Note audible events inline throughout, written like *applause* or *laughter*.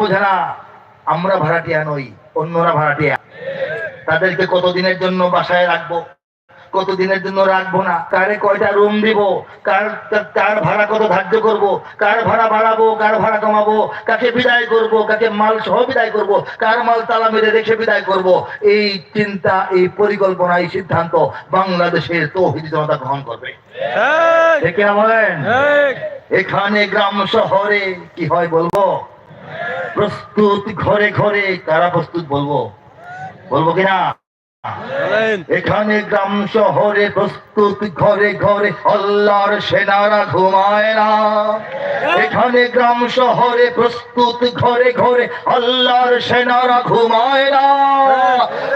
বোঝে আমরা ভাড়াটিয়া নই অন্যরা ভাড়াটিয়া। তাদেরকে কতদিনের জন্য বাসায় রাখব? কতদিনের জন্য রাখব না? কারে কয়টা রুম দিব? কার কার ভাড়া কত ধার্য করব? কার ভাড়া বাড়াবো? কার ভাড়া কমাবো? কাকে বিদায় করব? কাকে মাল সহ বিদায় করব? কার মাল তালা মেরে রেখে বিদায় করব? এই চিন্তা এই পরিকল্পনা এই সিদ্ধান্ত বাংলাদেশের তৌহিদ জনতা গ্রহণ করবে। বলেন? এখানে গ্রাম শহরে কি হয় বলব? প্রস্তুত ঘরে ঘরে কারা প্রস্তুত বলব। বলব কিনা? এখানে গ্রাম শহরে প্রস্তুত ঘরে ঘরে আল্লাহর সেনারা ঘুমায় না। এখানে গ্রাম শহরে প্রস্তুত ঘরে ঘরে আল্লাহর সেনারা ঘুমায় না।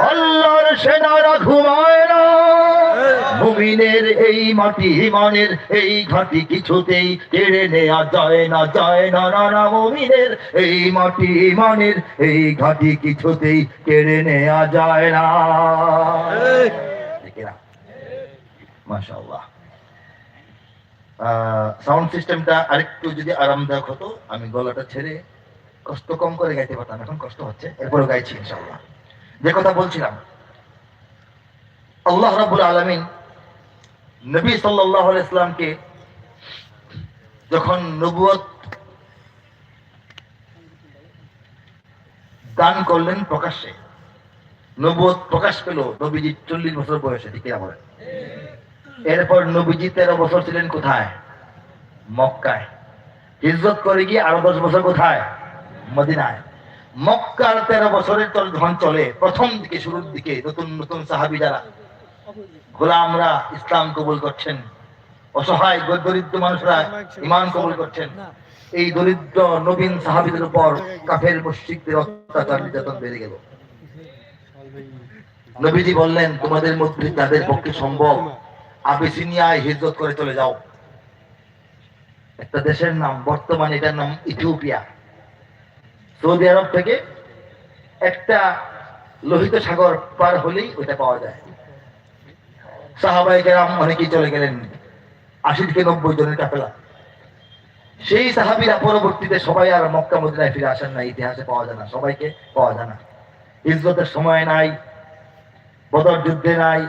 আল্লাহর সেনারা ঘুমায় না। মুমিনের এই মাটি ইমানের এই ঘাটি কিছুতেই কেড়ে নেওয়া যায় না যায় না না না মুমিনের এই মাটি ইমানের এই ঘাটি কিছুতেই কেড়ে নেওয়া যায় না। ঠিক না মাশাআল্লাহ। সাউন্ড সিস্টেমটা আরেকটু যদি আরামদায়ক হতো আমি গলাটা ছেড়ে কষ্ট কম করে গাইতে পারতাম এখন কষ্ট হচ্ছে এরপরে গাইছি ইনশাআল্লাহ। যে কথা বলছিলাম আল্লাহ রাবুল আলমিন নবী সাল্লাহ ইসলামকে যখন নবুয়ত দান করলেন প্রকাশ্যে, নবুয়ত প্রকাশ পেল নবীজি চল্লিশ বছর বয়সে কিনা বলেন? এরপর নবীজি তেরো বছর ছিলেন কোথায়? মক্কায়। হিজরত করে গিয়ে আরও দশ বছর কোথায়? মদিনায়। মক্কার তেরো বছরের তল যখন চলে, প্রথম দিকে, শুরুর দিকে নতুন নতুন সাহাবি যারা গোলামরা ইসলাম কবুল করছেন। অসহায় দরিদ্র মানুষরা ইমান কবুল করছেন। এই দরিদ্র নবীন সাহাবিদের উপর কাফের মুশরিকদের অত্যাচার নির্যাতন বেড়ে গেল। নবীজি বললেন তোমাদের মধ্যে যাদের পক্ষে সম্ভব আবিসিনিয়ায় হিজরত করে চলে যাও। একটা দেশের নাম বর্তমানে এটার নাম ইথিওপিয়া। সৌদি আরব থেকে একটা লোহিত সাগর পার হলেই ওইটা পাওয়া যায়। সাহাবাই কেরাম অনেকেই চলে গেলেন। আশি থেকে নব্বই জনের কাফেলা। সেই সাহাবিরা পরবর্তীতে সবাই আর মক্কা মদিনায় ফিরে আসেন না, ইতিহাসে পাওয়া যায় না, সবাইকে পাওয়া যায় না। হিজরতের সময় নাই, বদর যুদ্ধে নাই,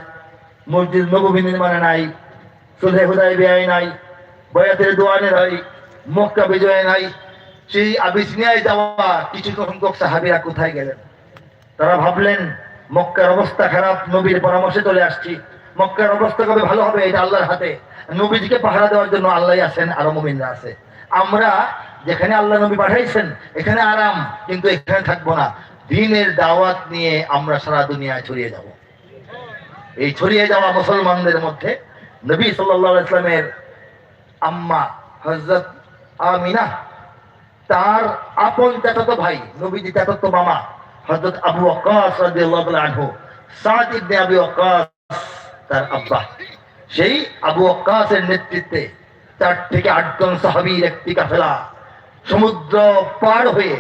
মসজিদ নবী নির্মাণে নাই, সুলহে হুদায় বেআই নাই, বয়াতের দোয়ানে নাই, মক্কা বিজয়ে নাই। সেই আবিসিনিয়ায় যাওয়া কিছু সংখ্যক সাহাবিরা কোথায় গেলেন? তারা ভাবলেন, মক্কার অবস্থা খারাপ, নবীর পরামর্শে চলে আসছি। মক্কার অবস্থা কবে ভালো হবে, এটা আল্লাহর হাতে। নবীজিকে পাহারা দেওয়ার জন্য আল্লাহ আছেন আরও মুমিনরা আছে। আমরা যেখানে আল্লাহ নবী পাঠাইছেন, এখানে আরাম, কিন্তু এখানে থাকব না। দিনের দাওয়াত নিয়ে আমরা সারা দুনিয়ায় ছড়িয়ে যাব। এই ছড়িয়ে যাওয়া মুসলমানদের মধ্যে নবী সাল্লাহ ইসলামের আম্মা হজরত আমিনা, তার আপন চাচাতো ভাই নবীজি চাচাতো মামা, হযরত আবু ওয়াক্কাস রাদিয়াল্লাহু আনহু, সাদ ইবনে আবি ওয়াক্কাস তার আব্বা। সেই আবু ওয়াক্কাসের নেতৃত্বে চার থেকে আটজন সাহাবীর একটি কাফেলা সমুদ্র পার হয়ে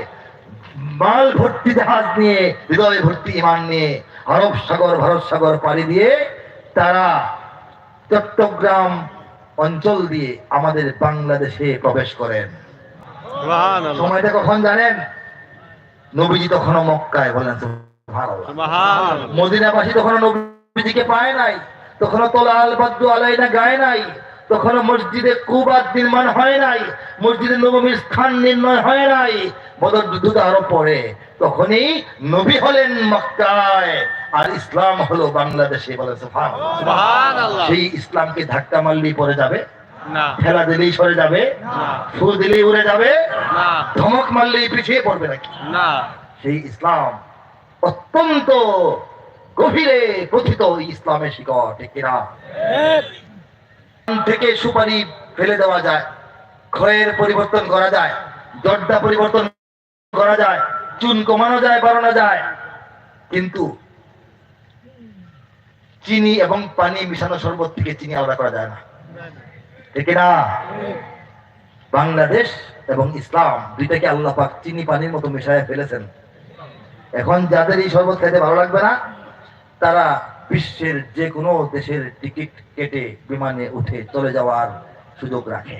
মাল ভর্তি জাহাজ নিয়ে হৃদয় ভর্তি ইমান নিয়ে আরব সাগর ভারত সাগর পাড়ি দিয়ে তারা চট্টগ্রাম অঞ্চল দিয়ে আমাদের বাংলাদেশে প্রবেশ করেন। সময়টা কখন জানেন? নবীজি তখনও মক্কায় বলেন মদিনাবাসী তখনও নবীজিকে পায় নাই। তখনও তোলাল বাদ্য আলাইনা গায় নাই তখনও মসজিদে কুবাদ নির্মাণ হয় নাই মসজিদে নবমীর স্থান নির্ণয় হয় নাই বদর যুদ্ধ আরও পরে। তখনই নবী হলেন মক্কায় আর ইসলাম হলো বাংলাদেশে বলে সেই ইসলামকে ধাক্কা মারলেই পরে যাবে ঠেলা দিলেই সরে যাবে ফুল দিলেই উড়ে যাবে ধমক মারলেই পিছিয়ে পড়বে নাকি? সেই ইসলাম অত্যন্ত গভীরে কথিত ইসলামের শিকড় কিনা থেকে সুপারি ফেলে দেওয়া যায় ক্ষয়ের পরিবর্তন করা যায় দরদা পরিবর্তন করা যায়, চুন কমানো যায়, বাড়ানো যায়। কিন্তু চিনি এবং পানি মিশানো শরবত থেকে চিনি আলাদা করা যায় না। ঠিক না বাংলাদেশ এবং ইসলাম দুইটাকে আল্লাহ পাক চিনি পানির মতো মিশায় ফেলেছেন। এখন যাদের এই শরবত খেতে ভালো লাগবে না তারা বিশ্বের যে কোনো দেশের টিকিট কেটে বিমানে উঠে চলে যাওয়ার সুযোগ রাখে।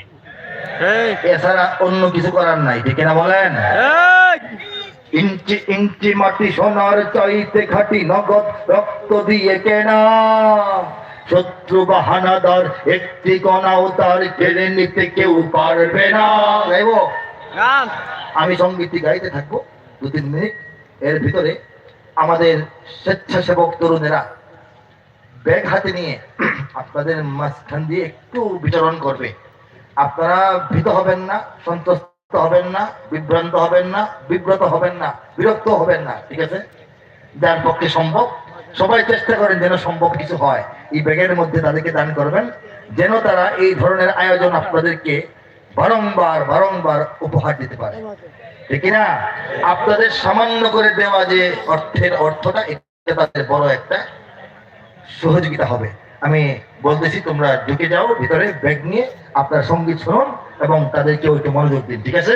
এছাড়া অন্য কিছু করার নাই ঠিক না বলেন? ইঞ্চি ইঞ্চি মাটি সোনার চাইতে খাটি নগদ রক্ত দিয়ে কেনা। শত্রু বা হানাদার একটি কণাও তার কেড়ে নিতে কেউ পারবে না। আমি সঙ্গীতটি গাইতে থাকব। দু তিন মিনিট। এর ভিতরে আমাদের স্বেচ্ছাসেবক তরুণেরা ব্যাগ হাতে নিয়ে আপনাদের মাঝখান দিয়ে একটু বিচরণ করবে। আপনারা ভীত হবেন না, সন্তুষ্ট হবেন না, বিভ্রান্ত হবেন না, বিব্রত হবেন না, বিরক্ত হবেন না, ঠিক আছে? যার পক্ষে সম্ভব। সবাই চেষ্টা করেন যেন সম্ভব কিছু হয়। এই ব্যাগের মধ্যে তাদেরকে দান করবেন, যেন তারা এই ধরনের আয়োজন আপনাদেরকে বারংবার বারংবার উপহার দিতে পারে। ঠিক না, আপনাদের সামান্য করে দেওয়া যে অর্থের অর্থটা, এটা তাদের বড় একটা সহযোগিতা হবে। আমি বলতেছি, তোমরা ঢুকে যাও, ভিতরে ব্যাগ নিয়ে আপনার সংগীত শুনুন এবং তাদেরকে ওইটা মনোযোগ দিন, ঠিক আছে?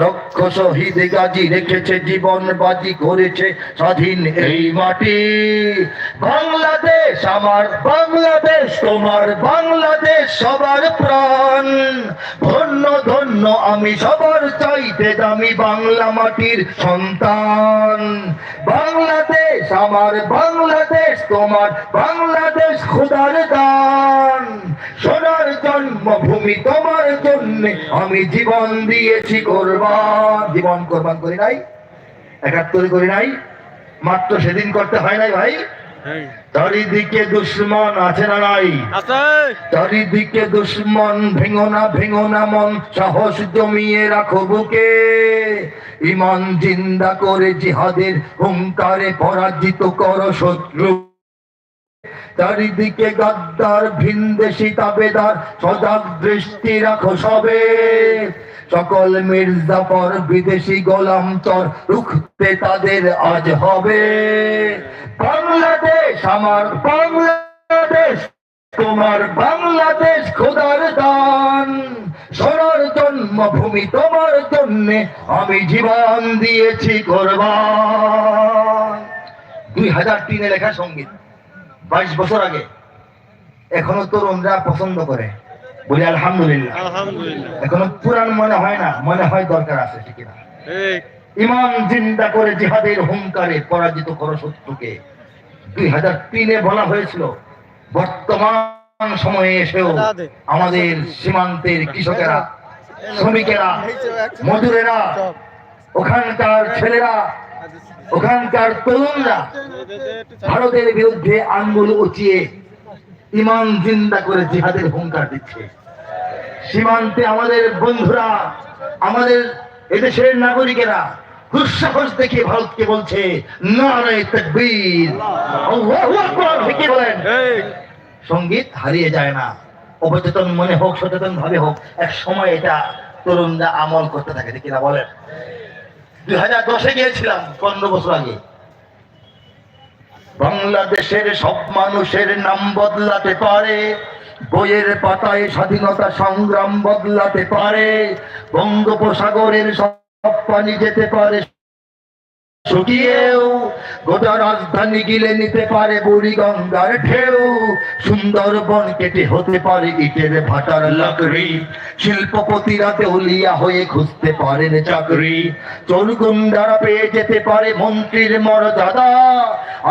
লক্ষ শহীদ গাজী রেখেছে, জীবন বাজি করেছে স্বাধীন এই মাটি। বাংলাদেশ আমার, বাংলাদেশ তোমার, বাংলাদেশ সবার প্রাণ। ধন্য আমি সবার চাইতে দামি বাংলা মাটির সন্তান। বাংলাদেশ আমার, বাংলাদেশ তোমার, বাংলাদেশ খোদার দান। সোনার জন্মভূমি তোমার জন্য আমি জীবন দিয়েছি কোরবান। জীবন কোরবান করি নাই, একাত্তরে করি নাই, মাত্র সেদিন করতে হয় নাই ভাই। চারিদিকে দুশ্মন আছে না নাই? চারিদিকে দুশ্মন ভেঙো না ভেঙো না মন সাহস জমিয়ে রাখো বুকে। ইমান জিন্দা করে জিহাদের হুঙ্কারে পরাজিত করো শত্রু। চারিদিকে গাদ্দার ভিনদেশি তাবেদার সজাগ দৃষ্টি রাখো সবে। সকল মির্জাফর বিদেশি গোলাম চর রুখতে তাদের আজ হবে। বাংলাদেশ আমার বাংলাদেশ, তোমার বাংলাদেশ খোদার দান। সোনার জন্মভূমি তোমার জন্য আমি জীবন দিয়েছি কোরবান। দুই হাজার তিনে লেখা সংগীত, বাইশ বছর আগে। এখনও তরুণরা পছন্দ করে। বলি আলহামদুলিল্লাহ। এখনও পুরান মনে হয় না মনে হয় দরকার আছে ঠিক না ইমাম জিন্দা করে জিহাদের হুঙ্কারে পরাজিত করো শত্রুকে। দুই হাজার তিনে বলা হয়েছিল বর্তমান সময়ে এসেও আমাদের সীমান্তের কৃষকেরা শ্রমিকেরা মজুরেরা ওখানকার ছেলেরা ওখানকার তরুণরা ভারতের বিরুদ্ধে আঙ্গুল উঁচিয়ে ইমান জিন্দা করে জিহাদের হুঙ্কার দিচ্ছে। সীমান্তে আমাদের বন্ধুরা আমাদের এদেশের নাগরিকেরা দুঃসাহস দেখে ভারতকে বলছে বলেন? সংগীত হারিয়ে যায় না। অবচেতন মনে হোক সচেতন ভাবে হোক এক সময় এটা তরুণরা আমল করতে থাকে কিনা বলেন? দুই হাজার দশে গিয়েছিলাম পনেরো বছর আগে। বাংলাদেশের সব মানুষের নাম বদলাতে পারে, বইয়ের পাতায় স্বাধীনতা সংগ্রাম বদলাতে পারে, বঙ্গোপসাগরের সব পানি যেতে পারে শুকিয়েও গোটা রাজধানী গিলে নিতে পারে বুড়ি গঙ্গার ঢেউ। সুন্দরবন কেটে হতে পারে ইটের ভাটার লাকড়ি। শিল্পপতিরা দেউলিয়া হয়ে খুঁজতে পারেন চাকরি। চোরগুন্ডারা পেয়ে যেতে পারে মন্ত্রীর মর্যাদা।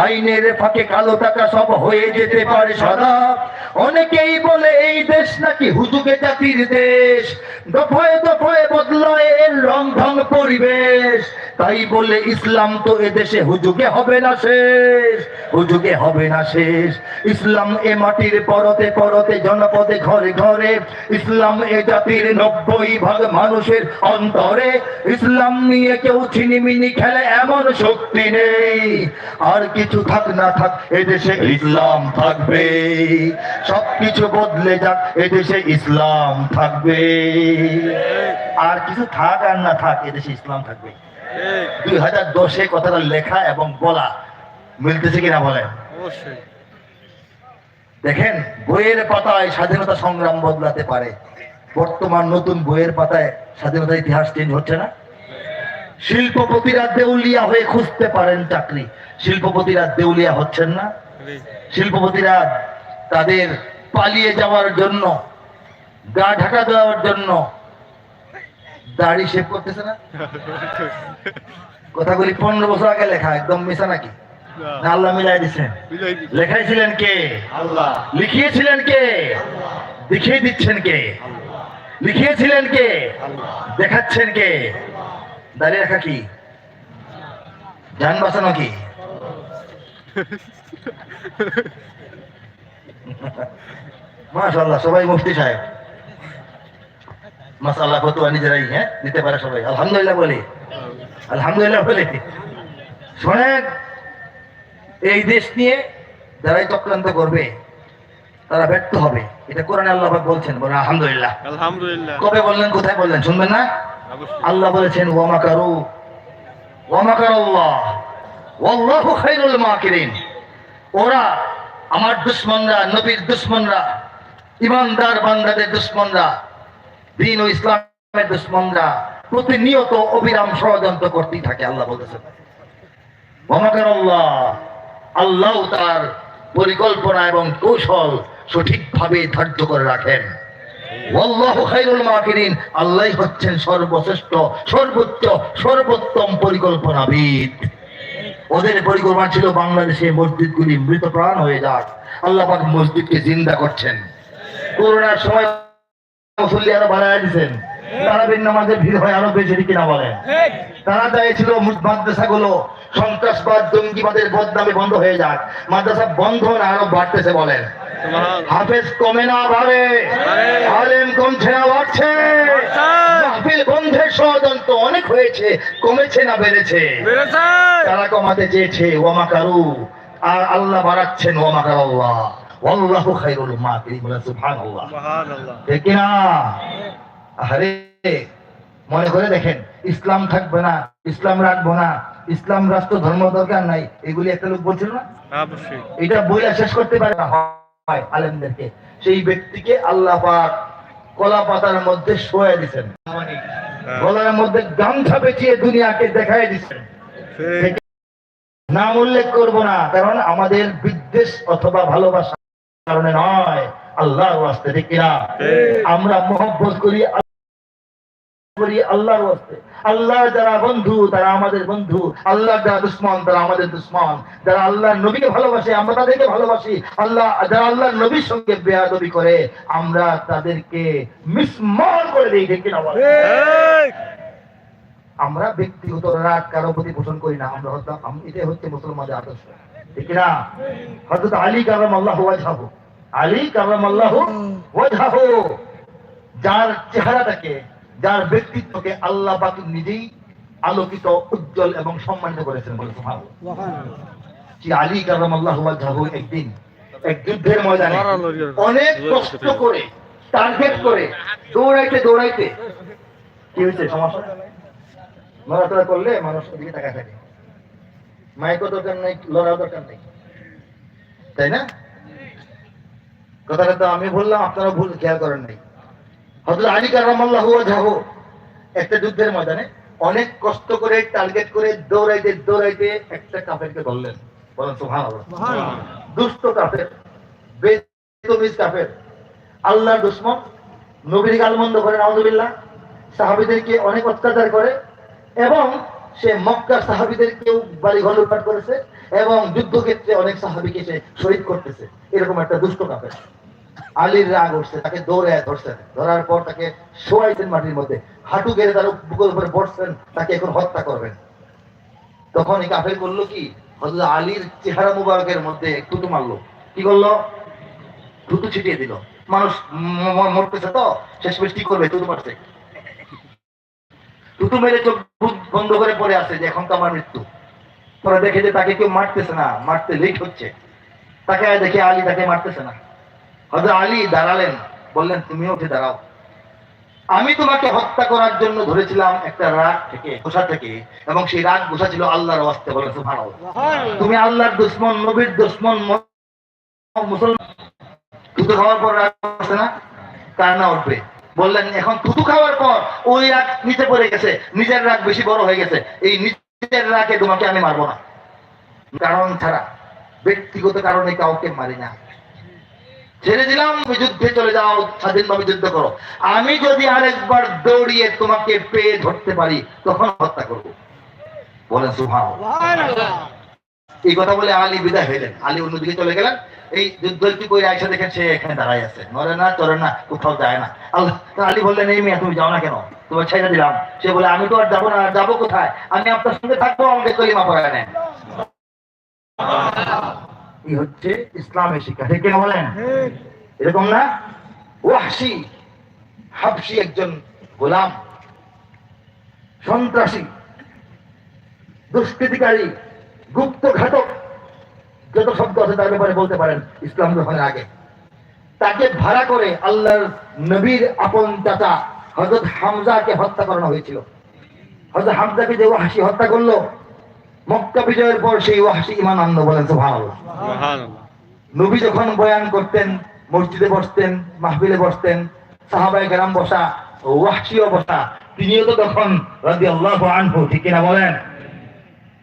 আইনের ফাঁকে কালো টাকা সব হয়ে যেতে পারে সাদা। অনেকেই বলে এই দেশ নাকি হুজুগে জাতির দেশ। দফায় দফায় বদলায় এর রং ঢং পরিবেশ। তাই বলে ইসলাম তো এদেশে হুজুগে হবে না শেষ, হুজুগে হবে না শেষ। ইসলাম এ মাটির পরতে পরতে, জনপদে ঘরে ঘরে। ইসলাম এ জাতির নব্বই ভাগ মানুষের অন্তরে। ইসলাম নিয়ে কেউ ছিনিমিনি খেলে এমন শক্তি নেই। আর কিছু থাক না থাক, এদেশে ইসলাম থাকবে। সবকিছু বদলে যাক, এদেশে ইসলাম থাকবে। আর কিছু থাক আর না থাক, এদেশে ইসলাম থাকবে। দুই হাজার দশে কথাটা লেখা এবং বলা মিলতেছে কিনা অবশ্যই। দেখেন বইয়ের পাতায় স্বাধীনতা সংগ্রাম বদলাতে পারে। বর্তমান নতুন বইয়ের পাতায় স্বাধীনতার ইতিহাস চেঞ্জ হচ্ছে না? শিল্পপতিরা দেউলিয়া হয়ে খুঁজতে পারেন চাকরি। শিল্পপতিরা দেউলিয়া হচ্ছেন না? শিল্পপতিরা তাদের পালিয়ে যাওয়ার জন্য গা ঢাকা দেওয়ার জন্য দাড়ি শেভ করতেছে না? কথাগুলি পনেরো বছর আগে লেখা একদম মিশা নাকি? না। আল্লাহ মিলাই দিচ্ছেন লেখাইছিলেন কে? আল্লাহ। লিখিয়েছিলেন কে? দেখিয়ে দিচ্ছেন কে? লিখিয়েছিলেন কে? দেখাচ্ছেন কে? দাঁড়িয়ে রাখা কি? যান বাঁচানো কি? *laughs* মাশাল্লাহ সবাই মুফতি সাহেব। মাসাল্লাহ ফতুয়া নিজেরাই হ্যাঁ? দিতে পারে সবাই। আলহামদুলিল্লাহ বলি। আলহামদুলিল্লাহ বলি শোনেন এই দেশ নিয়ে যারাই চক্রান্ত করবে তারা ব্যর্থ হবে। এটা কোরআন আল্লাহ বলছেন বলে আলহামদুলিল্লাহ। আলহামদুলিল্লাহ। কবে বললেন কোথায় বললেন শুনবেন না? আল্লাহ বলেছেন ওয়ামাকারু ওয়ামাকার আল্লাহ ওয়াল্লাহু খাইরুল মাকিরিন। ওরা আমার দুশ্মনরা নবীর দুশ্মনরা ইমানদার বান্দাদের দুশ্মনরা দিন ও ইসলামের দুশ্মনরা প্রতিনিয়ত অবিরাম ষড়যন্ত্র করতেই থাকে, আল্লাহ বলতেছেন। ওয়ামাকার আল্লাহ আল্লাহ তার পরিকল্পনা এবং কৌশল সঠিকভাবে ধার্য করে রাখেন। আল্লাহই হচ্ছেন সর্বশ্রেষ্ঠ, সর্বোচ্চ, সর্বোত্তম পরিকল্পনাবিদ। ওদের পরিকল্পনা ছিল বাংলাদেশে মসজিদগুলি মৃত প্রাণ হয়ে যাক। আল্লাহ মসজিদকে জিন্দা করছেন। করোনার সময় মুসল্লি আরও বাড়ায় দিচ্ছেন তারাবির নামাজে ভিড় হয় আরও বেশি কিনা বলেন। তারা চাইছিল মাদ্রাসাগুলো। সন্ত্রাসবাদ জঙ্গিবাদের বদনামে বন্ধ হয়ে যাক। মাদ্রাসা বন্ধ না আরও বাড়তেছে বলেন। হাফেজ কমে না বাড়ে। আলেম কমছে না বাড়ছে। মাহফিল বন্ধের ষড়যন্ত্র অনেক হয়েছে কমেছে না বেড়েছে। বেড়েছে। তারা কমাতে চেয়েছে ওয়ামাকারু আর আল্লাহ বাড়াচ্ছেন ওয়ামাকার আল্লাহ। ওয়াল্লাহু খাইরুল মাকিরিন বলে সুবহানাল্লাহ। সুবহানাল্লাহ। ঠিক কি না। আরে মনে করে দেখেন ইসলাম থাকবে না ইসলাম রাখব না ইসলাম রাষ্ট্র ধর্ম দরকার নাই এগুলি একটা লোক বলছিল না? অবশ্যই। এটা শেষ করতে পারে না। হয় আলেমদেরকে। সেই ব্যক্তিকে আল্লাহ পাক কলা পাতার মধ্যে শোয়া দিছেন হ্যাঁ। গলার মধ্যে গামছা পেঁচিয়ে দুনিয়াকে দেখাই দিচ্ছেন নাম উল্লেখ করব না কারণ আমাদের বিদ্বেষ অথবা ভালোবাসা কারণে নয় আল্লাহর ওয়াস্তে ঠিক কিনা? আমরা মহব্বত করি করি আল্লাহর ওয়াস্তে আল্লাহ যারা বন্ধু তারা আমাদের বন্ধু। আল্লাহ যারা দুশ্মন তারা আমাদের দুশ্মন। যারা আল্লাহর নবীকে ভালোবাসে আমরা তাদেরকে ভালোবাসি। আল্লাহ যারা আল্লাহর নবীর সঙ্গে বেয়াদবি করে আমরা তাদেরকে মিসমান করে দিই ঠিক কিনা। আমরা ব্যক্তিগত রাগ কারও প্রতি পোষণ করি না আমরা হয়তো এটাই হচ্ছে মুসলমানদের আদর্শ। ঠিক না হযরত আলী কারাম আল্লাহ ওয়াজহাহু আলী কারাম আল্লাহ ওয়াজহাহু যার চেহারাটাকে যার ব্যক্তিত্বকে আল্লাহ পাক নিজেই আলোকিত উজ্জ্বল এবং সম্মানিত করেছেন বলে যে আলী কারাম আল্লাহ ওয়াজহাহু একদিন এক যুদ্ধের ময়দানে অনেক কষ্ট করে টার্গেট করে দৌড়াইতে দৌড়াইতে কি হয়েছে সমস্যা? নড়াচড়া করলে মানুষ ওদিকে টাকা থাকে। মাইকও দরকার নেই লড়াও দরকার নেই। তাই না? কথাটা তো আমি বললাম আপনারা ভুল খেয়াল করেন নাই। হজরত আলী কারামাল্লাহ যাহ একটা যুদ্ধের ময়দানে অনেক কষ্ট করে টার্গেট করে দৌড়াইতে দৌড়াইতে একটা কাফেরকে ধরলেন। বলেন সুবহানাল্লাহ। দুষ্ট কাফের বেতমিজ কাফের আল্লাহর দুশ্মন নবীর গালমন্দ করে নাউজুবিল্লাহ সাহাবিদেরকে অনেক অত্যাচার করে এবং সে মক্কার বাড়ি ঘর লুটপাট করেছে এবং যুদ্ধক্ষেত্রে অনেক সাহাবীকে সে শহীদ করতেছে। এরকম একটা দুষ্ট কাফের আলীর রাগ উঠছে, তাকে দৌড়ে ধরছেন। ধরার পর তাকে শোয়াইছেন মাটির মধ্যে। হাঁটু গেড়ে তার বুকের উপরে বসছেন, তাকে এখন হত্যা করবেন। তখন এই কাফের করল কি? হযরত আলীর চেহারা মুবারকের মধ্যে থুতু মারলো। কি করল? থুতু ছিটিয়ে দিল। মানুষ মরতেছে তো? শেষমেশ কি করবে? থুতু মারছে। থুতু মেরে চোখ বন্ধ করে পড়ে আছে যে এখন তো। আমার মৃত্যু পরে দেখে যে তাকে কেউ মারতেছে না মারতে লেট হচ্ছে। তাকে দেখে আলী তাকে মারতেছে না। হয়তো আলী দাঁড়ালেন বললেন তুমিও উঠে দাঁড়াও। আমি তোমাকে হত্যা করার জন্য ধরেছিলাম একটা রাগ থেকে গোসা থেকে এবং সেই রাগ গোসা ছিল আল্লাহর ওয়াস্তে বলে সুবহানাল্লাহ। তুমি আল্লাহর দুশ্মন নবীর দুশ্মন মুসলমান খাওয়ার পর রাগ না? কান্না উঠবে? বললেন এখন থুতু খাওয়ার পর ওই রাগ নিচে পড়ে গেছে নিজের রাগ বেশি বড় হয়ে গেছে এই নিজের রাগে তোমাকে আমি মারবো না। কারণ ছাড়া ব্যক্তিগত কারণে কাউকে মারি না। ছেড়ে দিলাম যুদ্ধে চলে যাও স্বাধীনভাবে যুদ্ধ করো। আমি যদি আরেকবার দৌড়িয়ে তোমাকে পেয়ে ধরতে পারি তখন হত্যা করব। বলেন সুভাও এই কথা বলে আলী বিদায় হইলেন। আলী অন্যদিকে চলে গেলেন। এই যুদ্ধ একটু করে আয়সা দেখেন, সে এখানে দাঁড়াই আছে। না চলে না, কোথাও যায় না। আল্লাহ আলী বললেন, এই মেয়ে, তুমি যাও না কেন? তোমার ছেড়ে দিলাম। সে বলে, আমি তো আর যাব না যাব কোথায়? আমি আপনার সঙ্গে থাকব, আমাকে কলিমা পড়ায় নেন। এই হচ্ছে ইসলামের শিক্ষা, ঠিক কিনা বলেন? এরকম না? ওয়াহশি, হাবশি একজন গোলাম, সন্ত্রাসী, দুষ্কৃতিকারী গুপ্ত ঘাতক আছে তার ব্যাপারে বলতে পারেন ইসলাম গ্রহণের আগে। তাকে ভাড়া করে আল্লাহর নবীর আপন চাচা হজরত হামজাকে হত্যা করানো হয়েছিল। হজরত হামজাকে যে ওয়াহশি হত্যা করল মক্কা বিজয়ের পর সেই ওয়াহশি ইমান আনন্দ বলেন নবী যখন বয়ান করতেন মসজিদে বসতেন মাহফিলে বসতেন সাহাবাই গ্রাম বসা ওয়াহশিও বসা তিনিও তো তখন রাজি আল্লাহ আনহু ঠিক কিনা বলেন?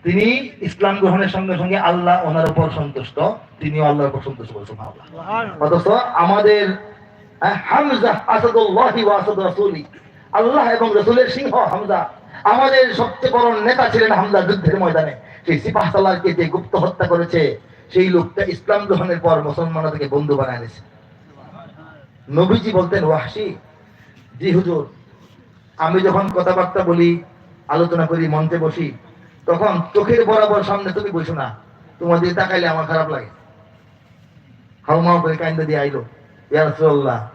তিনি ইসলাম গ্রহণের সঙ্গে সঙ্গে আল্লাহ ওনার উপর সন্তুষ্ট। তিনিও আল্লাহর উপর সন্তুষ্ট বলছেন অথচ আমাদের হামজা আসাদুল্লাহি ওয়া আসাদ রাসূলি। আল্লাহ এবং রসুলের সিংহ হামজা। আমাদের সবচেয়ে বড় নেতা ছিলেন হামজা যুদ্ধের ময়দানে। সেই সিপাহ সালারকে যে গুপ্ত হত্যা করেছে সেই লোকটা ইসলাম গ্রহণের পর মুসলমানদেরকে বন্ধু বানায় নিয়েছে নবীজি বলতেন ওয়াহশি জি হুজুর আমি যখন কথাবার্তা বলি আলোচনা করি মঞ্চে বসি তখন চোখের বরাবর সামনে তুমি বসো না। তোমার দিকে তাকাইলে আমার খারাপ লাগে। হাউমাউ করে কাইন্দা দিয়ে আইলো। ইয়া রাসূলুল্লাহ,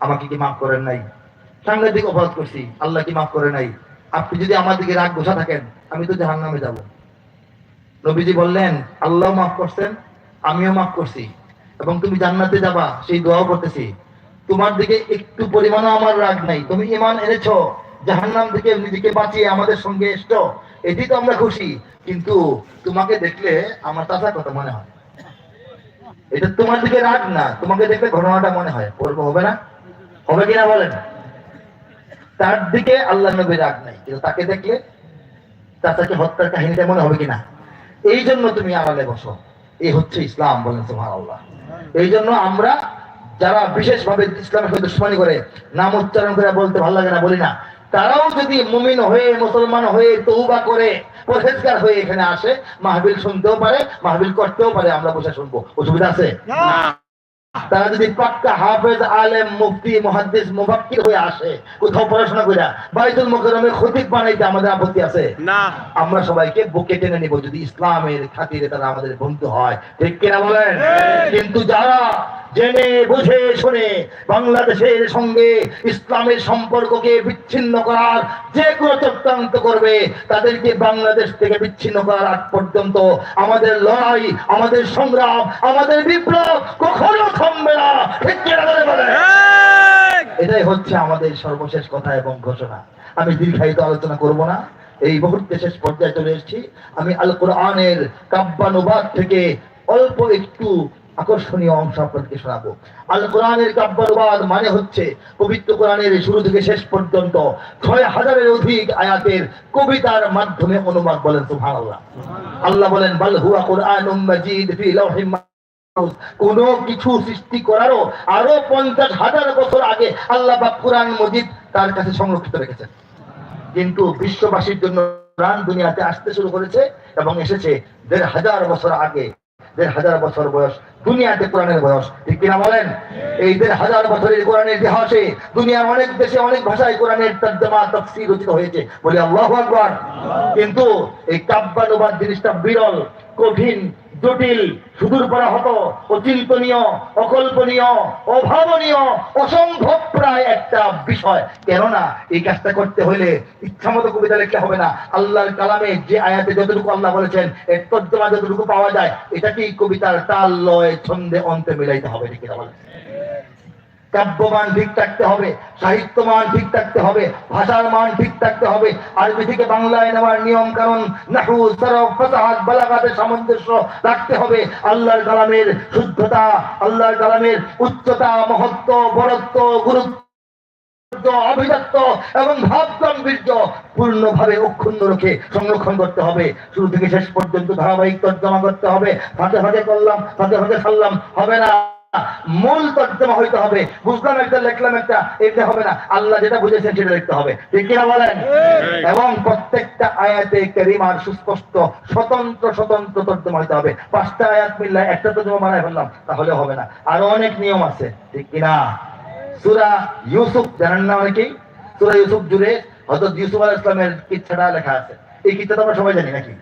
আমাকে কি মাফ করেন নাই? সাংঘাতিক অপরাধ করছি, আল্লাহ কি মাফ করে নাই? আপনি যদি আমার দিকে রাগ বসা থাকেন, আমি তো জাহান্নামে যাব। নবীজি বললেন, আল্লাহ মাফ করছেন, আমিও মাফ করছি। এবং তুমি জান্নাতে যাবা, সেই দোয়াও করতেছি। তোমার দিকে একটু পরিমাণও আমার রাগ নাই। তুমি ইমান এনেছো। জাহান্নাম থেকে নিজেকে বাঁচিয়ে আমাদের সঙ্গে এসছো এটি তো আমরা খুশি। কিন্তু তোমাকে দেখলে আমার চাচা কথা মনে হয়? এটা তোমার দিকে রাগ না, তোমাকে দেখলে ঘটনাটা মনে হয়। করব হবে না? হবে কিনা বলেন? তার দিকে আল্লাহ নবী রাগ নাই, কিন্তু তাকে দেখলে চাচাকে হত্যার কাহিনীটা মনে হবে কিনা? এই জন্য তুমি আড়ালে বসো। এই হচ্ছে ইসলাম বলেন তোমার আল্লাহ এই জন্য আমরা যারা বিশেষভাবে ইসলামের সাথে দুশ্মনী করে, নাম উচ্চারণ করে বলতে ভালো লাগে না, বলি না। তারাও যদি মুমিন হয়ে মুসলমান হয়ে তৌবা করে পরহেজগার হয়ে এখানে আসে মাহবিল শুনতেও পারে মাহবিল করতেও পারে আমরা বসে শুনব। অসুবিধা আছে? তারা যদি পাক্কা হাফেজ আলেম মুফতি মুহাদ্দিস মুফাক্কির হয়ে আসে কোথাও পড়াশোনা করে বাইতুল মুকাররমে খতিব বানাইতে আমাদের আপত্তি আছে? না। আমরা সবাইকে বুকে টেনে নিব যদি ইসলামের খাতিরে তারা আমাদের বন্ধু হয়। ঠিক কিনা বলেন? কিন্তু যারা জেনে বুঝে শুনে বাংলাদেশের সঙ্গে ইসলামের সম্পর্ককে বিচ্ছিন্ন করার যে কোনো চক্রান্ত করবে তাদেরকে বাংলাদেশ থেকে বিচ্ছিন্ন করার আগ পর্যন্ত আমাদের লড়াই আমাদের সংগ্রাম আমাদের বিপ্লব কখনো থামবে না। ঠিক এটাই হচ্ছে আমাদের সর্বশেষ কথা এবং ঘোষণা। আমি দীর্ঘায়িত আলোচনা করব না। এই মুহূর্তে শেষ পর্যায়ে চলে এসেছি। আমি আল কোরআনের কাব্যানুবাদ থেকে অল্প একটু আকর্ষণীয় অংশ আপনাদেরকে শোনাবো। আল কোরআনের কাব্যানুবাদ মানে হচ্ছে পবিত্র কোরআনের শুরু থেকে শেষ পর্যন্ত ছয় হাজারের অধিক আয়াতের কবিতার মাধ্যমে অনুবাদ বলেন, সুবহানাল্লাহ। আল্লাহ বলেন, বাল হুয়া কোরআনুম মাজিদ ফি লাউহিম মাহফুজ। কিছু সৃষ্টি করারও আরও পঞ্চাশ হাজার বছর আগে আল্লাহ বা কোরআন মজিদ তার কাছে সংরক্ষিত রেখেছেন। কিন্তু বিশ্ববাসীর জন্য কোরআন দুনিয়াতে আসতে শুরু করেছে এবং এসেছে দেড় হাজার বছর আগে। দেড় হাজার বছর বয়স দুনিয়াতে কোরআনের বয়স ঠিক কিনা বলেন? এই দেড় হাজার বছরের কোরআনের ইতিহাসে দুনিয়ার অনেক দেশে অনেক ভাষায় কোরআনের তর্জমা তফসির রচিত হয়েছে। বলে আল্লাহু আকবার। কিন্তু এই কাব্যানুবাদ জিনিসটা বিরল কঠিন জটিল সুদূর হত অচিন্তনীয় অকল্পনীয় অভাবনীয় অসম্ভব প্রায় একটা বিষয়। কেননা, এই কাজটা করতে হলে ইচ্ছা মতো কবিতা লিখলে হবে না। আল্লাহর কালামে যে আয়াতে যতটুকু আল্লাহ বলেছেন, এর তর্জমা যতটুকু পাওয়া যায়, এটাকেই কবিতার তাল লয় ছন্দে অন্তে মিলাইতে হবে, ঠিক কিনা বলেন? কাব্যমান ঠিক থাকতে হবে সাহিত্য মান ঠিক থাকতে হবে, ভাষার মান ঠিক থাকতে হবে। আরবি থেকে বাংলায় নেওয়ার নিয়ম কারণ নাহু, সরফ, ফাসাহাত বালাগাতের সামঞ্জস্য রাখতে হবে। আল্লাহর কালামের শুদ্ধতা, আল্লাহর কালামের উচ্চতা, মহত্ব, বরত্ব, গুরুত্ব অভিজাত্য এবং ভাব গাম্ভীর্য পূর্ণভাবে অক্ষুণ্ণ রেখে সংরক্ষণ করতে হবে। শুরু থেকে শেষ পর্যন্ত ধারাবাহিক তর্জমা করতে হবে। ফাঁকে ফাঁকে করলাম ফাঁকে ফাঁকে সারলাম হবে না। মূল তর্জমা হইতে হবে। বুঝলাম একটা লিখলাম একটা এটা হবে না। আল্লাহ যেটা বুঝেছেন সেটা লিখতে হবে। ঠিক কিনা বলেন? এবং প্রত্যেকটা আয়াতে কারিমার সুস্পষ্ট স্বতন্ত্র স্বতন্ত্র তর্জমা হইতে হবে। পাঁচটা আয়াত মিললে একটা তর্জমা বানায় ফেললাম তাহলে হবে না। আরও অনেক নিয়ম আছে। ঠিক কিনা? সুরা ইউসুফ জানেন না অনেকেই সুরা ইউসুফ জুড়ে হজরত ইউসুফ আল ইসলামের কিচ্ছাটা লেখা আছে। এই কিচ্ছাটা আমরা সবাই জানি নাকি?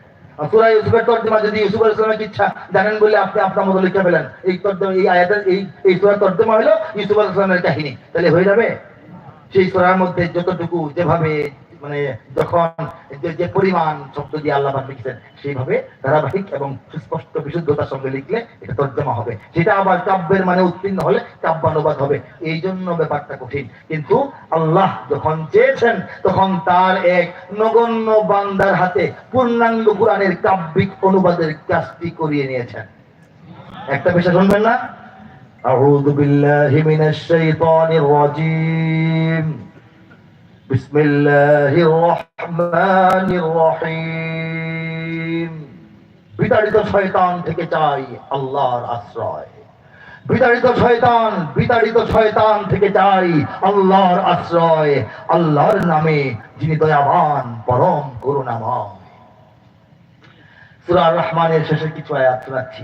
সুরা ইউসুফের তর্জমা, যদি ইউসুফ আল ইসলামের কিচ্ছা জানেন বলে আপনি আপনার মতো লিখে ফেলেন, এই তর্জমা, এই আয়াতের, এই এই সুরার তর্জমা হলো ইউসুফ আল ইসলামের কাহিনী। তাহলে হয়ে যাবে? সেই সুরার মধ্যে যতটুকু যেভাবে মানে যখন যে যে পরিমাণ শব্দ দিয়ে আল্লাহ পাক লিখছেন সেইভাবে ধারাবাহিক এবং সুস্পষ্ট বিশুদ্ধতার সঙ্গে লিখলে এটা তর্জমা হবে সেটা আবার কাব্যের মানে উত্তীর্ণ হলে কাব্যানুবাদ হবে এই জন্য ব্যাপারটা কঠিন কিন্তু আল্লাহ যখন চেয়েছেন তখন তার এক নগণ্য বান্দার হাতে পূর্ণাঙ্গ কোরআনের কাব্যিক অনুবাদের কাজটি করিয়ে নিয়েছেন একটা বিষয় শুনবেন না أعوذ بالله من الشيطان الرجيم بسم الله الرحمن الرحيم বিতাড়িত শয়তান থেকে চাই আল্লাহর আশ্রয় বিতাড়িত শয়তান বিতাড়িত শয়তান থেকে চাই আল্লাহর আশ্রয় আল্লাহর নামে যিনি দয়াবান পরম করুণাময় সূরা রহমানের শেষের কিছু আয়াত শোনাচ্ছি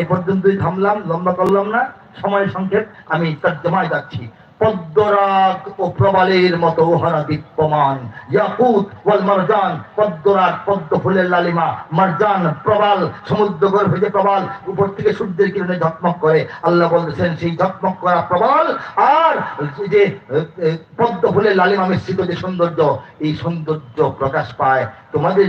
এ থামলাম, লম্বা করলাম না, সময় সংক্ষেপ, আমি তর্জমায় যাচ্ছি। পদ্মরাগ ও প্রবালের মতো দীপ্যমান। ইয়াকুত মারজান, পদ্মরাগ, পদ্ম ফুলের লালিমা, মারজান, প্রবাল, সমুদ্র যে প্রবাল, উপর থেকে সূর্যের কিরণে ঝকমক করে। আল্লাহ বলতেছেন, সেই ঝকমক করা প্রবাল আর যে পদ্ম ফুলের লালিমা মিশ্রিত যে সৌন্দর্য, এই সৌন্দর্য প্রকাশ পায় তোমাদের